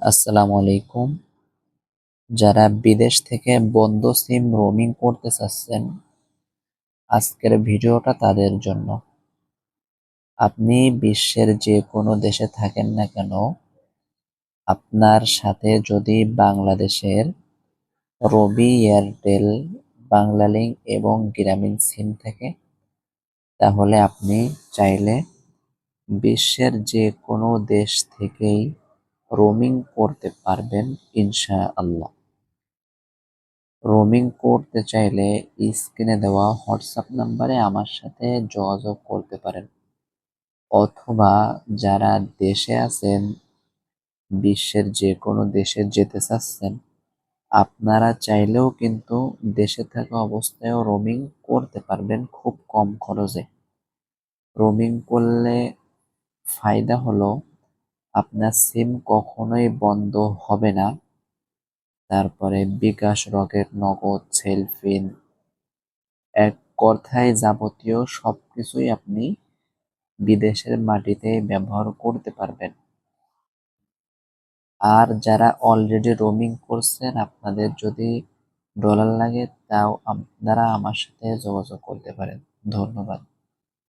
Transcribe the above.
আসসালামু আলাইকুম। যারা বিদেশ থেকে বন্ধ সিম রোমিং করতে চাচ্ছেন, আজকের ভিডিওটা তাদের জন্য। আপনি বিশ্বের যে কোনো দেশে থাকেন না কেন, আপনার সাথে যদি বাংলাদেশের রবি এয়ারটেল, বাংলালিংক এবং গ্রামীণ সিম থাকে, তাহলে আপনি চাইলে বিশ্বের যে কোনো দেশ থেকেই রোমিং করতে পারবেন ইনশা আল্লাহ রোমিং করতে চাইলে স্ক্রিনে দেওয়া হোয়াটসঅ্যাপ নাম্বারে আমার সাথে যোগাযোগ করতে পারেন। অথবা যারা দেশে আছেন, বিশ্বের যে কোনো দেশে যেতে চাচ্ছেন, আপনারা চাইলেও কিন্তু দেশে থাকা অবস্থায়ও রোমিং করতে পারবেন খুব কম খরচে। রোমিং করলে ফায়দা হলো আপনার সিম কখনোই বন্ধ হবে না। তারপরে বিকাশ রকেট, নগদ, সেলফিন, এক কথায় যাবতীয় সব কিছুই আপনি বিদেশের মাটিতে ব্যবহার করতে পারবেন। আর যারা অলরেডি রোমিং করছেন, আপনাদের যদি ডলার লাগে, তাও আপনারা আমার সাথে যোগাযোগ করতে পারেন। ধন্যবাদ।